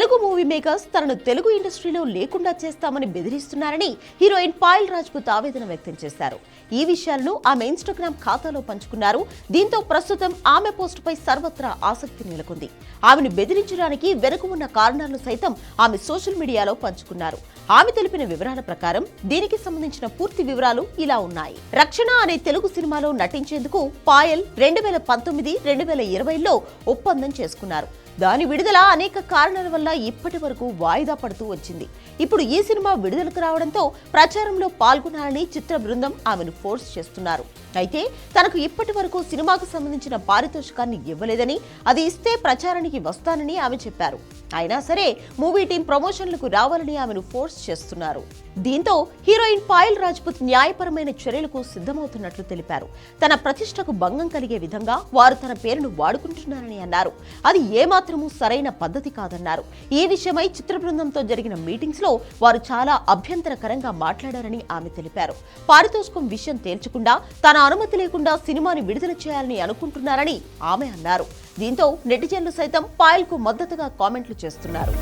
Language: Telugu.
తెలుగు మూవీ మేకర్స్ తనను తెలుగు ఇండస్ట్రీలో లేకుండా చేస్తామని బెదిరిస్తున్నారని హీరోయిన్ పాయల్ రాజ్పుత్ ఆవేదన వ్యక్తం చేశారు. ఈ విషయాలను ఆమె ఇన్స్టాగ్రామ్ ఖాతాలో పంచుకున్నారు. దీంతో ప్రస్తుతం ఆమె పోస్టుపై సర్వత్రా ఆసక్తి నెలకొంది. ఆమెను బెదిరించడానికి వెనుక ఉన్న కారణాలను సైతం ఆమె సోషల్ మీడియాలో పంచుకున్నారు. ఆమె తెలిపిన వివరాల ప్రకారం దీనికి సంబంధించిన పూర్తి వివరాలు ఇలా ఉన్నాయి. రక్షణ అనే తెలుగు సినిమాలో నటించేందుకు పాయల్ రెండు వేల పంతొమ్మిది రెండు వేల ఇరవైలో ఒప్పందం చేసుకున్నారు. దాని విడుదల అనేక కారణాల వల్ల ఇప్పటి వరకు వాయిదా పడుతూ వచ్చింది. ఇప్పుడు ఈ సినిమా విడుదలకు రావడంతో ప్రచారంలో పాల్గొనాలని చిత్ర బృందం ఆమెను ఫోర్స్ చేస్తున్నారు. అయితే తనకు ఇప్పటి వరకు సినిమాకు సంబంధించిన పారితోషికాన్ని ఇవ్వలేదని అది ఇస్తే ప్రచారానికి వస్తానని ఆమె చెప్పారు. అయినా సరే మూవీ టీం ప్రమోషన్లకు రావాలని ఆమెను ఫోర్స్ చేస్తున్నారు. దీంతో హీరోయిన్ పాయల్ రాజ్పుత్ న్యాయపరమైన చర్యలకు సిద్ధమవుతున్నట్లు తెలిపారు. తన ప్రతిష్టకు భంగం కలిగే విధంగా వారు తన పేరును వాడుకుంటున్నారని అన్నారు. అది ఏమాత్రమూ సరైన పద్ధతి కాదన్నారు. ఈ విషయమై చిత్ర బృందంతో జరిగిన మీటింగ్స్లో వారు చాలా అభ్యంతరకరంగా మాట్లాడారని ఆమె తెలిపారు. పారితోషికం విషయం తేల్చకుండా తన అనుమతి లేకుండా సినిమాని విడుదల చేయాలని అనుకుంటున్నారని ఆమె అన్నారు. దీంతో నెటిజన్లు సైతం పాయల్కు మద్దతుగా కామెంట్లు చేస్తున్నారు.